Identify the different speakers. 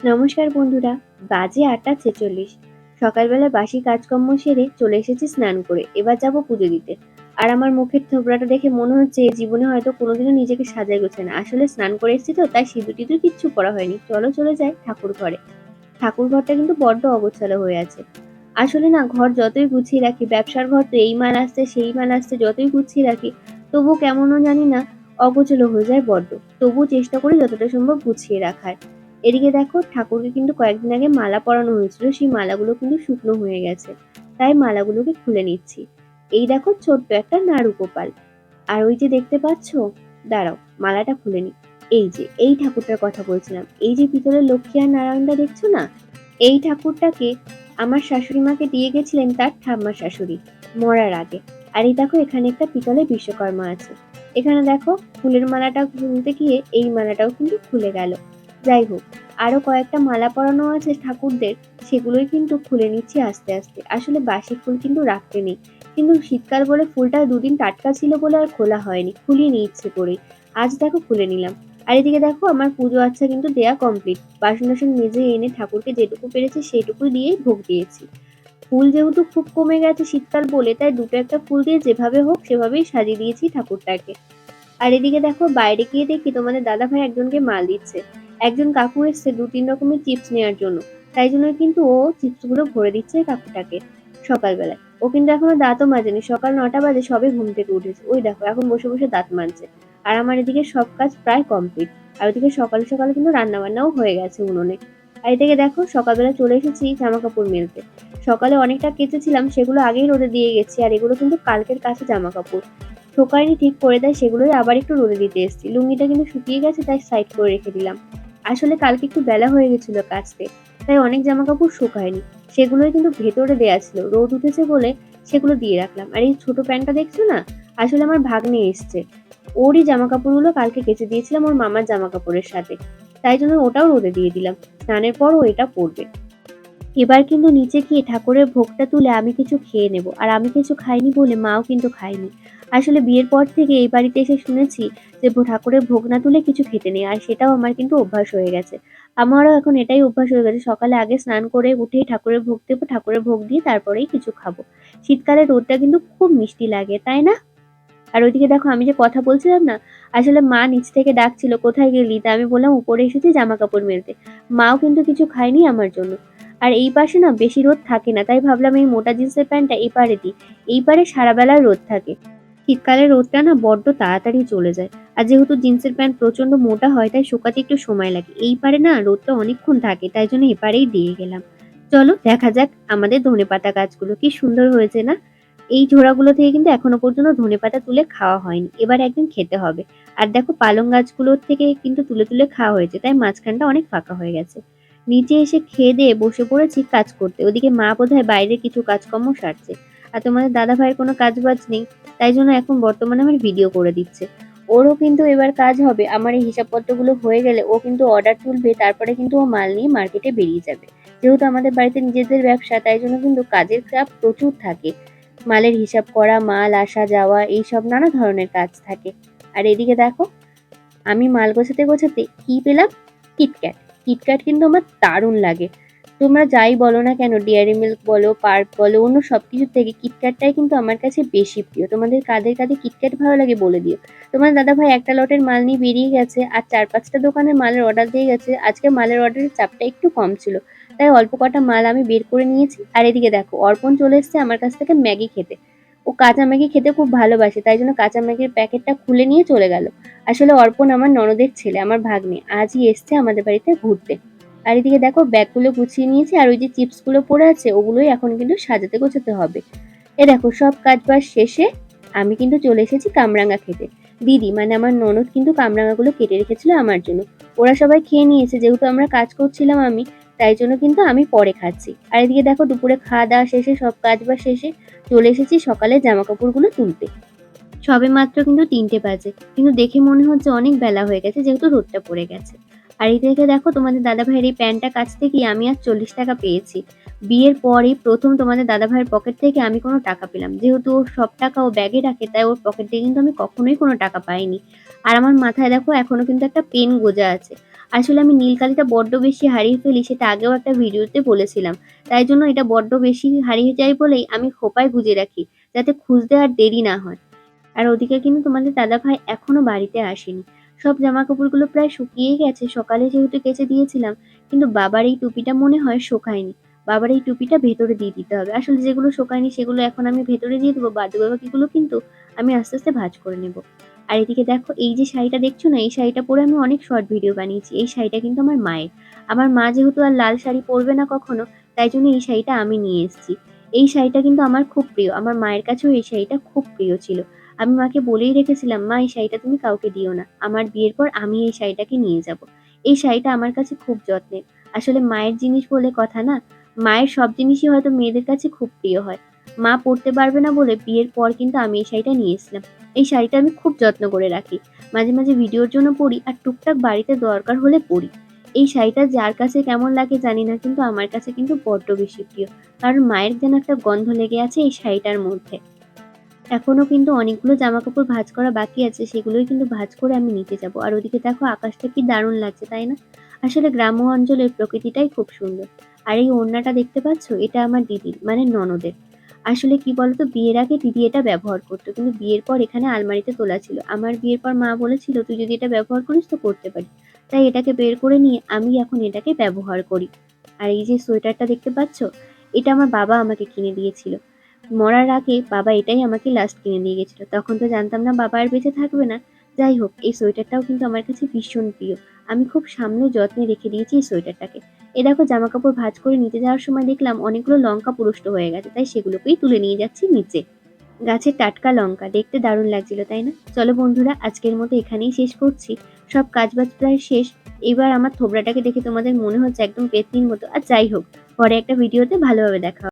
Speaker 1: নমস্কার বন্ধুরা, বাজে আটটা ছেচল্লিশ। সকালবেলা বাসি কাজকর্ম সেরে চলে এসেছি স্নান করে, এবার যাব পুজো দিতে। আর আমার মুখের থোবড়াটা দেখে মনে হচ্ছে জীবনে হয়তো কোনোদিনও নিজেকে সাজাই গোছায় না। আসলে স্নান করে এসেছি তো, তাই সিঁদুর টিঁদুর কিচ্ছু করা হয়নি। চলো চলে যাই ঠাকুর ঘরে। ঠাকুর ঘরটা কিন্তু বড্ড অগোছালো হয়ে আছে। আসলে না, ঘর যতই গুছিয়ে রাখি, ব্যবসার ঘর তো এই মাল আসছে, সেই মাল আসছে, যতই গুছিয়ে রাখি তবু কেমনও জানি না, অগোছালো হয়ে যায় বড্ড। তবুও চেষ্টা করি যতটা সম্ভব গুছিয়ে রাখার। এদিকে দেখো, ঠাকুরকে কিন্তু কয়েকদিন আগে মালা পরানো হয়েছিল, সেই মালাগুলো কিন্তু শুকনো হয়ে গেছে। তাই মালাগুলোকে খুলে নিচ্ছি। এই দেখো ছোট্ট একটা নাড়ু গোপাল আর ওই যে দেখতে পাচ্ছ? দাঁড়াও, মালাটা খুলে নি। এই যে, এই ঠাকুরটার কথা বলছিলাম। এই যে পিতলের লক্ষ্মী আর নারায়ণদা দেখছ না? এই ঠাকুরটাকে আমার শাশুড়ি মাকে দিয়ে গেছিলেন তার ঠাম্মা শাশুড়ি মরার আগে। আর এই দেখো, এখানে একটা পিতলে বিশ্বকর্মা আছে। এখানে দেখো, ফুলের মালাটা খুলতে গিয়ে এই মালাটাও কিন্তু খুলে গেল। যাই হোক আরও কয়েকটা মালা পরানো আছে ঠাকুরদের, সেগুলোই কিন্তু খুলে নিচ্ছি আস্তে আস্তে। আসলে বাসি ফুল কিন্তু রাখতে নেই। কিন্তু শীতকাল বলে ফুলটা দুদিন টাটকা ছিল বলে আর খোলা হয়নি। খুলিয়ে নিয়ে ইচ্ছে করেই আজ দেখো খুলে নিলাম। আর এদিকে দেখো আমার পুজো আচ্ছা কিন্তু দেয়া কমপ্লিট বাসন টাসন মেজে এনে ঠাকুরকে যেটুকু পেরেছি সেইটুকু দিয়েই ভোগ দিয়েছি। ফুল যেহেতু খুব কমে গেছে শীতকাল বলে, তাই দুটো একটা ফুল দিয়ে যেভাবে হোক সেভাবেই সাজিয়ে দিয়েছি ঠাকুরটাকে। আর এদিকে দেখো বাইরে গিয়ে দেখি তোমাদের দাদা ভাই একজনকে মাল দিচ্ছে। একজন কাকু এসছে দু তিন রকমের চিপস নেওয়ার জন্য। তাই জন্য কিন্তু ও চিপসগুলো ভরে দিচ্ছে কাকুটাকে সকালবেলায়। ও কিন্তু এখনও দাঁতও মাজেনি। সকাল নটা বাজে সবে ঘুম থেকে উঠেছে। ওই দেখো, এখন বসে বসে দাঁত মাজছে। আর আমার এদিকে সব কাজ প্রায় কমপ্লিট আর ওদিকে সকালে সকালে কিন্তু রান্না বান্নাও হয়ে গেছে উনুনে। আর এদিকে দেখো, সকালবেলা চলে এসেছি জামা কাপড় মেলতে। সকালে অনেকটা কেচেছিলাম, সেগুলো আগেই রোদে দিয়ে গেছি। আর এগুলো কিন্তু কালকের কাছে জামা কাপড় ঠোকাইনি ঠিক করে দেয়, সেগুলোই আবার একটু রোদে দিতে এসেছি। লুঙ্গিটা কিন্তু শুকিয়ে গেছে, তাই সাইড করে রেখে দিলাম। আসলে কালকে একটু বেলা হয়ে গেছিল কাচতে তাই অনেক জামা কাপড় শুকায়নি। সেগুলোই কিন্তু ভেতরে দেয়া ছিল। রোদ উঠেছে বলে সেগুলো দিয়ে রাখলাম। আর এই ছোট প্যান্টটা দেখছ না? আসলে আমার ভাগ্নে এসছে। ওরই জামা কাপড়গুলো কালকে কেচে দিয়েছিলাম ওর মামার জামা কাপড়ের সাথে। তাই জন্য ওটাও রোদে দিয়ে দিলাম। স্নানের পর ও এটা পরবে। এবার কিন্তু নিচে গিয়ে ঠাকুরের ভোগটা তুলে আমি কিছু খেয়ে নেব। আর আমি কিছু খাইনি বলে মাও কিন্তু খায়নি। আসলে বিয়ের পর থেকে এই বাড়িতে এসে শুনেছি যে ঠাকুরের ভোগ না তুলে কিছু খেতে নেই। আর সেটাও আমার কিন্তু অভ্যাস হয়ে গেছে। আমারও এখন এটাই অভ্যাস হয়ে গেছে। সকালে আগে স্নান করে উঠেই ঠাকুরের ভোগ দেবো, ঠাকুরের ভোগ দিয়ে তারপরেই কিছু খাব। শীতকালে রোদটা কিন্তু খুব মিষ্টি লাগে, তাই না? আর ওইদিকে দেখো আমি যে কথা বলছিলাম না, আসলে মা নিচ থেকে ডাকছিল, কোথায় গেলি? তা আমি বললাম, উপরে এসেছি জামা কাপড় মেলতে। মাও কিন্তু কিছু খায়নি আমার জন্য। আর এই পাশে না বেশি রোদ থাকে না, তাই ভাবলাম এই মোটা জিন্সের প্যান্টটা এই পারে দিই। এই পারে সারা বেলা রোদ থাকে। শীতকালে রোদটা না বড্ড তাড়াতাড়ি চলে যায়। আর যেহেতু জিন্সের প্যান্ট প্রচণ্ড মোটা হয়, তাই শুকাতে একটু সময় লাগে। এই পারে না রোদটা অনেকক্ষণ থাকে, তাই জন্য এপারেই দিয়ে গেলাম। চলো, দেখা যাক আমাদের ধনেপাতা গাছগুলো কি সুন্দর হয়েছে না? এই ঝোড়াগুলো থেকে কিন্তু এখনও পর্যন্ত ধনেপাতা তুলে খাওয়া হয়নি। এবার একদিন খেতে হবে। আর দেখো পালং গাছগুলোর থেকে কিন্তু তুলে তুলে খাওয়া হয়েছে, তাই মাঝখানটা অনেক ফাঁকা হয়ে গেছে। নিচে এসে খেয়ে দিয়ে বসে পড়েছি কাজ করতে। ওদিকে মা বোধহয় বাইরে কিছু কাজকর্ম সারছে। আর তোমাদের দাদা ভাইয়ের কোনো কাজ বাজ নেই, তাই জন্য এখন বর্তমানে আমার ভিডিও করে দিচ্ছে। ওরও কিন্তু এবার কাজ হবে। আমার এই হিসাবপত্রগুলো হয়ে গেলে ও কিন্তু অর্ডার তুলবে, তারপরে কিন্তু ও মাল নিয়ে মার্কেটে বেরিয়ে যাবে। যেহেতু আমাদের বাড়িতে নিজেদের ব্যবসা, তাই জন্য কিন্তু কাজের চাপ প্রচুর থাকে। মালের হিসাব করা, মাল আসা, যাওয়া এই সব নানা ধরনের কাজ থাকে। আর এদিকে দেখো, আমি মাল গোছাতে গোছাতে কি পেলাম? কিটক্যাট কিটক্যাট কিন্তু আমার দারুণ লাগে। তোমরা যাই বলো না কেন ডিয়ারি মিল্ক বলো পার্ক বলো, অন্য সব কিছুর থেকে কিটক্যাটটাই কিন্তু আমার কাছে বেশি প্রিয়। তোমাদের কাদের কাদের কিটক্যাট ভালো লাগে বলে দিও। তোমার দাদা ভাই একটা লটের মাল নিয়ে বেরিয়ে গেছে আর চার পাঁচটা দোকানে মালের অর্ডার দিয়ে গেছে। আজকে মালের অর্ডারের চাপটা একটু কম ছিল। তাই অল্প কটা মাল আমি বের করে নিয়েছি। আর এদিকে দেখো, অর্পণ চলে এসেছে আমার কাছ থেকে ম্যাগি খেতে। ও কাঁচা ম্যাগি খেতে খুব ভালোবাসে, তাই জন্য কাঁচা ম্যাগির প্যাকেটটা খুলে নিয়ে চলে গেল। আসলে অর্পণ আমার ননদের ছেলে, আমার ভাগ্নে। আজই এসছে আমাদের বাড়িতে ঘুরতে। আর এদিকে দেখো, ব্যাগগুলো গুছিয়ে নিয়েছি, আর ওই যে চিপসগুলো পড়ে আছে, ওগুলোই এখন কিন্তু সাজাতে গোছাতে হবে। এ দেখো, সব কাজ বাজ শেষে আমি কিন্তু চলে এসেছি কামরাঙ্গা খেতে। দিদি মানে আমার ননদ কিন্তু কামরাঙ্গাগুলো কেটে রেখেছিল আমার জন্য। ওরা সবাই খেয়ে নিয়েছে, যেহেতু আমরা কাজ করছিলাম আমি তাই জন্য কিন্তু আমি পরে খাচ্ছি। আর এদিকে দেখো দুপুরে খাওয়া দাওয়া শেষে, সব কাজ বাজ শেষে চলে এসেছি সকালে জামা কাপড়গুলো তুলতে। সবে মাত্র কিন্তু তিনটে বাজে, কিন্তু দেখে মনে হচ্ছে অনেক বেলা হয়ে গেছে, যেহেতু রোদটা পড়ে গেছে। আর এই থেকে দেখো তোমাদের দাদা ভাইয়ের এই প্যান্টটা কাছ গিয়ে আমি আর চল্লিশ টাকা পেয়েছি। বিয়ের পরই প্রথম তোমাদের দাদা ভাইয়ের পকেট থেকে আমি কোনো টাকা পেলাম। যেহেতু ওর সব টাকা ও ব্যাগে রাখে, তাই ওর পকেট থেকে কিন্তু আমি কখনোই কোনো টাকা পাইনি। আর আমার মাথায় দেখো এখনও কিন্তু একটা পেন গোজা আছে। আসলে আমি নীল কালিটা বড্ড বেশি হারিয়ে ফেলি সেটা আগেও একটা ভিডিওতে বলেছিলাম। তাই জন্য এটা বড্ড বেশি হারিয়ে যায় বলেই আমি খোপায় গুজে রাখি, যাতে খুঁজতে আর দেরি না হয়। আর ওদিকে কিন্তু তোমাদের দাদা ভাই এখনও বাড়িতে আসেনি। সব জামা কাপড়গুলো প্রায় শুকিয়েই গেছে, সকালে যেহেতু কেচে দিয়েছিলাম, কিন্তু বাবার এই টুপিটা মনে হয় শোকায়নি। বাবার এই টুপিটা ভেতরে দিয়ে দিতে হবে। আসলে যেগুলো শোকায়নি সেগুলো এখন আমি ভেতরে দিয়ে দেবো বাদ বাকিগুলো কিন্তু আমি আস্তে আস্তে ভাঁজ করে নেব। আর এদিকে দেখো, এই যে শাড়িটা দেখছ না, এই শাড়িটা পরে আমি অনেক শর্ট ভিডিও বানিয়েছি। এই শাড়িটা কিন্তু আমার মায়ের। আমার মা যেহেতু আর লাল শাড়ি পরবে না কখনো, তাই জন্য এই শাড়িটা আমি নিয়ে এসেছি। এই শাড়িটা কিন্তু আমার খুব প্রিয়। আমার মায়ের কাছেও এই শাড়িটা খুব প্রিয় ছিল। আমি মাকে বলেই রেখেছিলাম, মা, এই শাড়িটা তুমি কাউকে দিও না। আমার বিয়ের পর আমি এই শাড়িটাকে নিয়ে যাব। এই শাড়িটা আমার কাছে খুব যত্নের। আসলে মায়ের জিনিস বলে কথা না, মায়ের সব জিনিসই হয়তো মেয়েদের কাছে খুব প্রিয় হয়। মা পরতে পারবে না বলে বিয়ের পর কিন্তু আমি এই শাড়িটা নিয়ে এসেছিলাম। এই শাড়িটা আমি খুব যত্ন করে রাখি। মাঝে মাঝে ভিডিওর জন্য পরি আর টুকটাক বাড়িতে দরকার হলে পরি এই শাড়িটা যার কাছে কেমন লাগে জানি না, কিন্তু আমার কাছে কিন্তু বড্ড বেশি প্রিয়। কারণ মায়ের যেন একটা গন্ধ লেগে আছে এই শাড়িটার মধ্যে। এখনও কিন্তু অনেকগুলো জামা কাপড় ভাঁজ করা বাকি আছে, সেগুলোই কিন্তু ভাঁজ করে আমি নিতে যাব। আর ওদিকে দেখো আকাশটা কি দারুণ লাগছে, তাই না? আসলে গ্রাম্য অঞ্চলের প্রকৃতিটাই খুব সুন্দর। আর এই ওড়নাটা দেখতে পাচ্ছ? এটা আমার দিদির মানে ননদের। আসলে কি বলতো, বিয়ের আগে দিদি এটা ব্যবহার করতো, কিন্তু বিয়ের পর এখানে আলমারিতে তোলা ছিল। আমার বিয়ের পর মা বলেছিল, তুই যদি এটা ব্যবহার করিস তো করতে পারিস। তাই এটাকে বের করে নিয়ে আমি এখন এটাকে ব্যবহার করি। আর এই যে সোয়েটারটা দেখতে পাচ্ছ, এটা আমার বাবা আমাকে কিনে দিয়েছিল। মরার আগে বাবা এটাই আমাকে লাস্ট কিনে দিয়ে গেছিল। তখন তো জানতাম না বাবা আর বেঁচে থাকবে না। যাই হোক এই সোয়েটারটাও কিন্তু আমার কাছে ভীষণ প্রিয়। আমি খুব সামনে যত্নে রেখে দিয়েছি এই সোয়েটারটাকে। এ দেখো জামা কাপড় ভাজ করে নিতে যাওয়ার সময় দেখলাম অনেকগুলো লঙ্কা পুরুষ্ট হয়ে গেছে, তাই সেগুলোকেই তুলে নিয়ে যাচ্ছি নিচে। গাছের টাটকা লঙ্কা, দেখতে দারুণ লাগছিল, তাই না? চলো বন্ধুরা, আজকের মতো এখানেই শেষ করছি। সব কাজবাজ প্রায় শেষ। এবার আমার থোবড়াটাকে দেখে তোমাদের মনে হচ্ছে একদম পেতনির মতো। আর যাই হোক, পরে একটা ভিডিওতে ভালোভাবে দেখা।